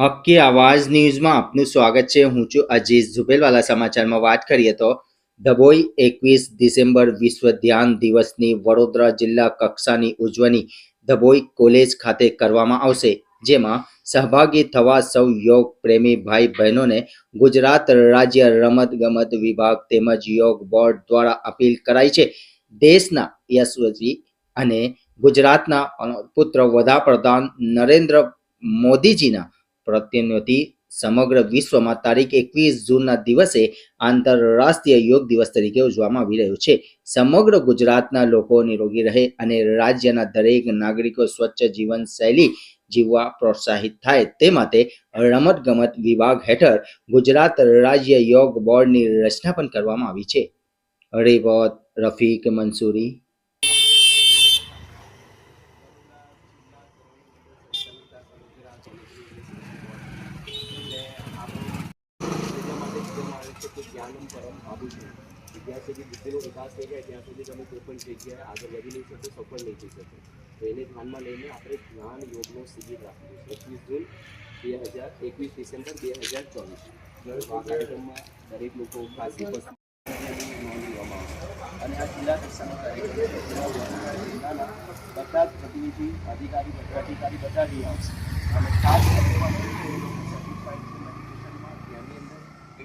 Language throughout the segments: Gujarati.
હક્કી આવાઝ ન્યૂઝમાં આપનું સ્વાગત છે. હું છું અજીઝ ઝુબેલવાલા સમાચારમાં વાત કરીએ તો ડભોઈ એકવીસ ડિસેમ્બર વિશ્વ ધ્યાન દિવસની વડોદરા જિલ્લા કક્ષાની ઉજવણી ડભોઈ કોલેજ ખાતે કરવામાં આવશે, જેમાં સહભાગી થવા સૌ યોગ પ્રેમી ભાઈ બહેનોને ગુજરાત રાજ્ય રમત ગમત વિભાગ તેમજ યોગ બોર્ડ દ્વારા અપીલ કરાઈ છે. દેશના યશસ્વી અને ગુજરાતના પુત્ર વડાપ્રધાન નરેન્દ્ર મોદીજીના પ્રત્યુન્નતિ સમગ્ર વિશ્વમાં તારીખ એકવીસ જૂનના દિવસે આંતરરાષ્ટ્રીય યોગ દિવસ તરીકે ઉજવવામાં આવી રહ્યો છે. સમગ્ર ગુજરાતના લોકો નિરોગી રહે અને રાજ્યના દરેક નાગરિકો સ્વચ્છ જીવન શૈલી જીવવા પ્રોત્સાહિત થાય તે માટે રમત ગમત વિભાગ હેઠળ ગુજરાત રાજ્ય યોગ બોર્ડની રચના પણ કરવામાં આવી છે. રિપોર્ટ રફીક મંસૂરી એટલા માટે જ કહેવામાં આવે છે કે જ્ઞાનમ પરમ બાબુ છે જ્યાં સુધી બુદ્ધિનો વિકાસ થઈ જાય ત્યાં સુધી તમે કોઈ પણ જગ્યાએ આગળ વધી નહીં શકો સફળ નહીં થઈ શકો તો એને ધ્યાનમાં લઈને આપણે જ્ઞાન યોગનો શિબિર રાખવું છે એકવીસ જૂન બે હજાર એકવીસ ડિસેમ્બર બે હજાર ચોવીસ આ કાર્યક્રમમાં દરેક લોકો ખાસ ઉપસ્થિત નોંધ લેવામાં આવશે અને આ જિલ્લા કક્ષાનો કાર્યક્રમ છે જેમાં વડોદરા જિલ્લાના બધા જ પ્રતિનિધિ, અધિકારી અધિકારી બધા જ આવશે અને ખાસ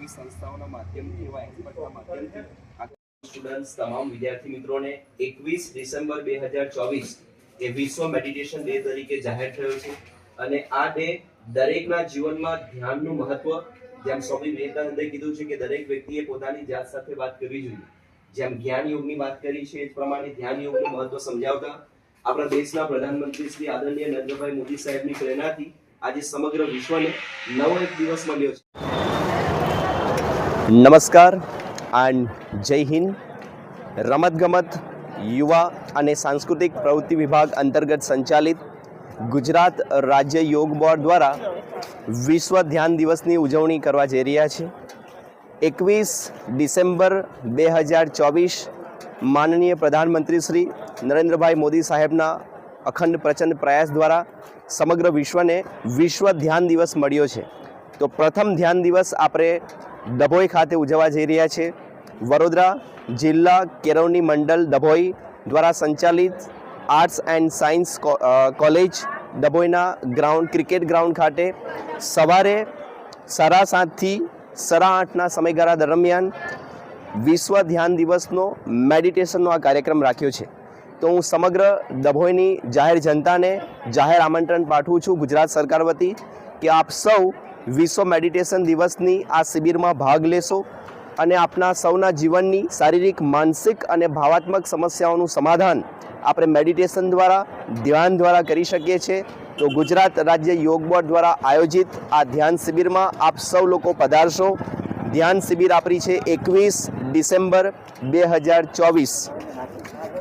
એવી સંસ્થાઓના માધ્યમથી એવા એક્સપર્ટના માધ્યમથી તમામ વિદ્યાર્થી મિત્રોને એકવીસ ડિસેમ્બર બે હજાર ચોવીસ એ વિશ્વ મેડિટેશન ડે તરીકે જાહેર થયો છે. અને આ ડે દરેકના જીવનમાં ધ્યાનનું મહત્વ, જેમ સ્વામી વિવેકાનંદે કીધું છે કે દરેક વ્યક્તિએ પોતાની જાત સાથે વાત કરવી જોઈએ. જેમ જ્ઞાન યોગની વાત કરી છે, એ પ્રમાણે ધ્યાન યોગનું મહત્વ સમજાવતા આપણા દેશના પ્રધાનમંત્રી શ્રી આદરણીય નરેન્દ્રભાઈ મોદી સાહેબની પ્રેરણાથી આજે સમગ્ર વિશ્વને નવો એક દિવસ મળ્યો છે. નમસ્કાર એન્ડ જય હિન્દ. રમતગમત, યુવા અને સાંસ્કૃતિક પ્રવૃત્તિ વિભાગ અંતર્ગત સંચાલિત ગુજરાત રાજ્ય યોગ બોર્ડ દ્વારા વિશ્વ ધ્યાન દિવસની ઉજવણી કરવા જઈ રહ્યા છે એકવીસ ડિસેમ્બર બે હજાર ચોવીસ માનનીય પ્રધાનમંત્રી શ્રી નરેન્દ્રભાઈ મોદી સાહેબના અખંડ પ્રચંડ પ્રયાસ દ્વારા સમગ્ર વિશ્વને વિશ્વ ધ્યાન દિવસ મળ્યો છે. તો પ્રથમ ધ્યાન દિવસ આપણે ડભોઈ ખાતે ઉજવવા જઈ રહ્યા છે. વડોદરા જિલ્લા કેરવની મંડળ ડભોઈ દ્વારા સંચાલિત આર્ટ્સ એન્ડ સાયન્સ કોલેજ ડભોઈના ગ્રાઉન્ડ, ક્રિકેટ ગ્રાઉન્ડ ખાતે સવારે સાડા સાતથી સાડા આઠના સમયગાળા દરમિયાન વિશ્વ ધ્યાન દિવસનો મેડિટેશનનો આ કાર્યક્રમ રાખ્યો છે. તો હું સમગ્ર ડભોઈની જાહેર જનતાને જાહેર આમંત્રણ પાઠવું છું. ગુજરાત સરકાર વતી કે આપ સૌ વિશ્વ મેડિટેશન દિવસની આ શિબિરમાં ભાગ લેશો અને આપના સૌના જીવનની શારીરિક, માનસિક અને ભાવાત્મક સમસ્યાઓનું સમાધાન આપણે મેડિટેશન દ્વારા, ધ્યાન દ્વારા કરી શકીએ છીએ. તો ગુજરાત રાજ્ય યોગ બોર્ડ દ્વારા આયોજિત આ ધ્યાન શિબિરમાં આપ સૌ લોકો પધારશો. ધ્યાન શિબિર આપણી છે એકવીસ ડિસેમ્બર બે હજાર ચોવીસ.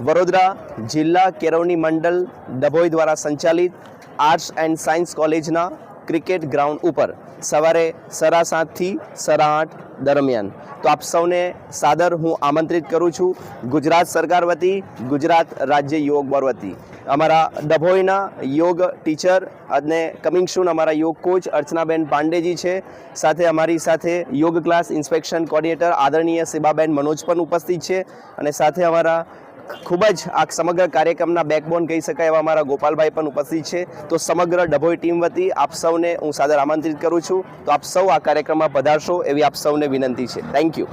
વડોદરા જિલ્લા કેરવણી મંડળ ડભોઈ દ્વારા સંચાલિત આર્ટ્સ એન્ડ સાયન્સ કોલેજના ક્રિકેટ ગ્રાઉન્ડ ઉપર સવારે સરા સાતથી સરા આઠ દરમિયાન. તો આપ સૌને સાદર હું આમંત્રિત કરું છું ગુજરાત સરકાર વતી, ગુજરાત રાજ્ય યોગ બોર્ડ વતી. અમારા ડભોઈના યોગ ટીચર અને કમિંગ સૂન અમારા યોગ કોચ અર્ચનાબેન પાંડેજી છે. સાથે અમારી સાથે યોગ ક્લાસ ઇન્સ્પેક્શન કોર્ડિનેટર આદરણીય સેબાબેન મનોજ પણ ઉપસ્થિત છે. અને સાથે અમારા ખૂબ જ આ સમગ્ર કાર્યક્રમના બેકબોન કહી શકાય એવા મારા ગોપાલભાઈ પણ ઉપસ્થિત છે. તો સમગ્ર ડભોઈ ટીમ વતી આપ સૌને હું સાદર આમંત્રિત કરું છું. તો આપ સૌ આ કાર્યક્રમમાં પધારશો એવી આપ સૌને વિનંતી છે. Thank you